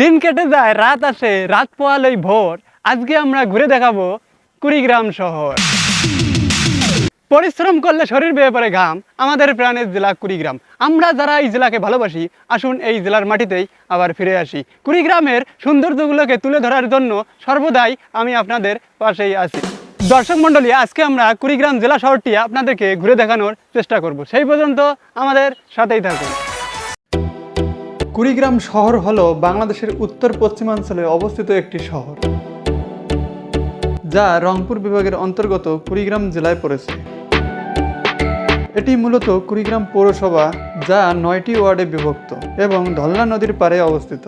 দিন কেটে যায়, রাত আসে, রাত পোয়ালেই ভোর। আজকে আমরা ঘুরে দেখাবো কুড়িগ্রাম শহর। পরিশ্রম করলে শরীর বেয়ে পড়ে ঘাম। আমাদের প্রাণের জেলা কুড়িগ্রাম। আমরা যারা এই জেলাকে ভালোবাসি, আসুন এই জেলার মাটিতেই আবার ফিরে আসি। কুড়িগ্রামের সৌন্দর্যগুলোকে তুলে ধরার জন্য সর্বদাই আমি আপনাদের পাশেই আছি। দর্শক মণ্ডলী, আজকে আমরা কুড়িগ্রাম জেলা শহরটি আপনাদেরকে ঘুরে দেখানোর চেষ্টা করব। সেই পর্যন্ত আমাদের সাথেই থাকুন। কুড়িগ্রাম শহর হলো বাংলাদেশের উত্তর পশ্চিমাঞ্চলে অবস্থিত একটি শহর, যা রংপুর বিভাগের অন্তর্গত কুড়িগ্রাম জেলায় পড়েছে। এটি মূলত কুড়িগ্রাম পৌরসভা, যা নয়টি ওয়ার্ডে বিভক্ত এবং ধলনা নদীর পাড়ে অবস্থিত।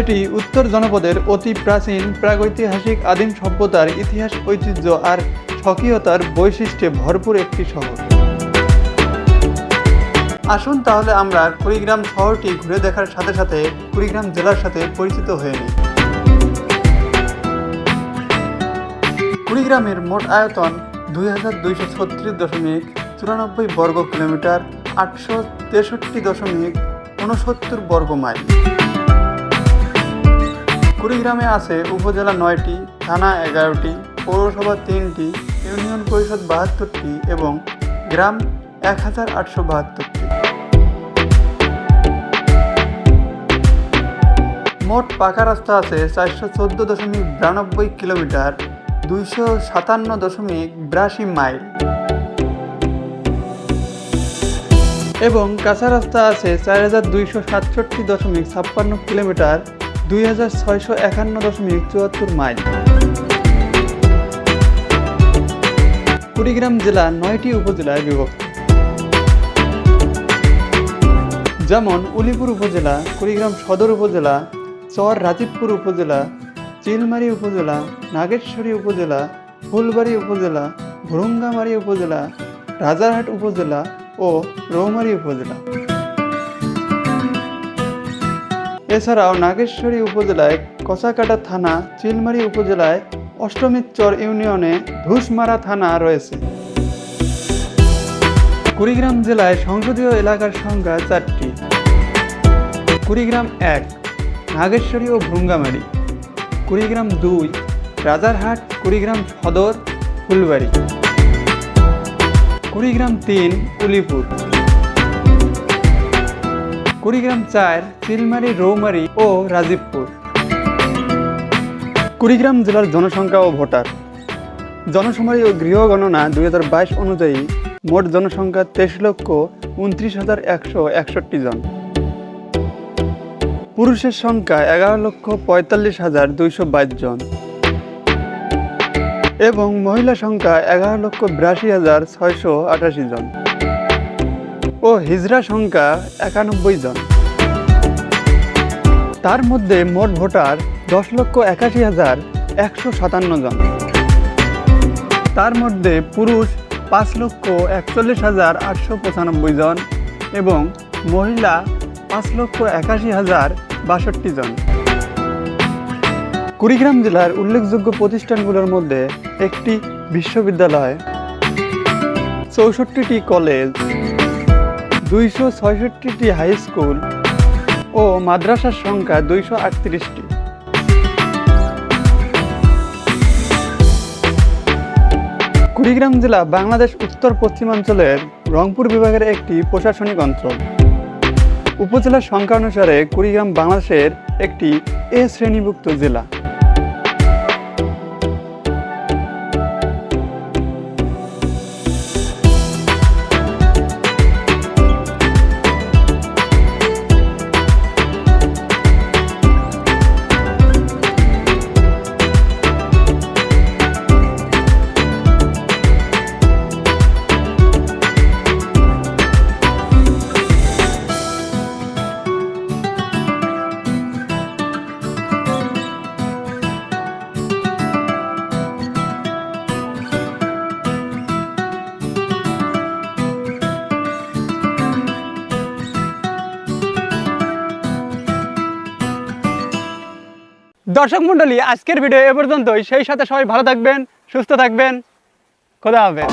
এটি উত্তর জনপদের অতি প্রাচীন, প্রাগৈতিহাসিক আদিম সভ্যতার ইতিহাস ঐতিহ্য আর স্বকীয়তার বৈশিষ্ট্যে ভরপুর একটি শহর। আসুন তাহলে আমরা কুড়িগ্রাম শহরটি ঘুরে দেখার সাথে সাথে কুড়িগ্রাম জেলার সাথে পরিচিত হয়ে নিই। কুড়িগ্রামের মোট আয়তন দুই হাজার দুইশো ছত্রিশ দশমিক চুরানব্বই বর্গ কিলোমিটার, আটশো তেষট্টি দশমিক উনসত্তর বর্গ মাইল। কুড়িগ্রামে আছে উপজেলা নয়টি, থানা এগারোটি, পৌরসভা তিনটি, ইউনিয়ন পরিষদ বাহাত্তরটি এবং গ্রাম এক হাজার আটশো বাহাত্তরটি। মোট পাকা রাস্তা আছে চারশো চোদ্দ দশমিক বিরানব্বই কিলোমিটার, দুইশো সাতান্ন দশমিক বিরাশি মাইল। এবং কাঁচা রাস্তা আছে চার হাজার দুইশো সাতষট্টি দশমিক ছাপ্পান্ন কিলোমিটার, দুই হাজার ছয়শো একান্ন দশমিক চুয়াত্তর মাইল। কুড়িগ্রাম জেলা নয়টি উপজেলায় বিভক্ত। যেমন উলিপুর উপজেলা, কুড়িগ্রাম সদর উপজেলা চর রাজীবপুর উপজেলা, চিলমারি উপজেলা, নাগেশ্বরী উপজেলা, ফুলবাড়ি উপজেলা, ভুরুঙ্গামারি উপজেলা, রাজারহাট উপজেলা ও রৌমারী উপজেলা। এছাড়াও নাগেশ্বরী উপজেলায় কচাকাটা থানা, চিলমারি উপজেলায় অষ্টমীচর ইউনিয়নে ধুসমারা থানা রয়েছে। কুড়িগ্রাম জেলায় সংসদীয় এলাকার সংখ্যা চারটি। কুড়িগ্রাম এক। নাগেশ্বরী ও ভ্রুঙ্গামারি, কুড়িগ্রাম দুই, রাজারহাট, কুড়িগ্রাম সদর, ফুলবাড়ি। কুড়িগ্রাম তিন, উলিপুর। কুড়িগ্রাম চার চিলমারি রৌমারি ও রাজীবপুর। কুড়িগ্রাম জেলার জনসংখ্যা ও ভোটার। জনশুমারি ও গৃহ গণনা দু হাজার বাইশ অনুযায়ী মোট জনসংখ্যা তেইশ লক্ষ উনত্রিশ হাজার একশো একষট্টি জন। পুরুষের সংখ্যা এগারো লক্ষ পঁয়তাল্লিশ হাজার দুইশো বাইশ জন। এবং মহিলা সংখ্যা এগারো লক্ষ বিরাশি হাজার ছয়শো আটাশি জন। ও হিজড়া সংখ্যা একানব্বই জন। তার মধ্যে মোট ভোটার দশ লক্ষ একাশি হাজার একশো সাতান্ন জন। তার মধ্যে পুরুষ পাঁচ লক্ষ একচল্লিশ হাজার আটশো পঁচানব্বই জন এবং মহিলা পাঁচ লক্ষ একাশি হাজার বাষট্টি জন। কুড়িগ্রাম জেলার উল্লেখযোগ্য প্রতিষ্ঠানগুলোর মধ্যে একটি বিশ্ববিদ্যালয়, চৌষট্টিটি কলেজ, দুইশো ছয়ষট্টিটি হাই স্কুল ও মাদ্রাসার সংখ্যা দুইশো আটত্রিশটি। কুড়িগ্রাম জেলা বাংলাদেশ উত্তর পশ্চিমাঞ্চলের রংপুর বিভাগের একটি প্রশাসনিক অঞ্চল। উপজেলার সংখ্যা অনুসারে কুড়িগ্রাম বাংলাদেশের একটি এ শ্রেণীভুক্ত জেলা। দর্শক মন্ডলী আজকের ভিডিও এ পর্যন্তই। সেই সাথে সবাই ভালো থাকবেন, সুস্থ থাকবেন। খোদা হবে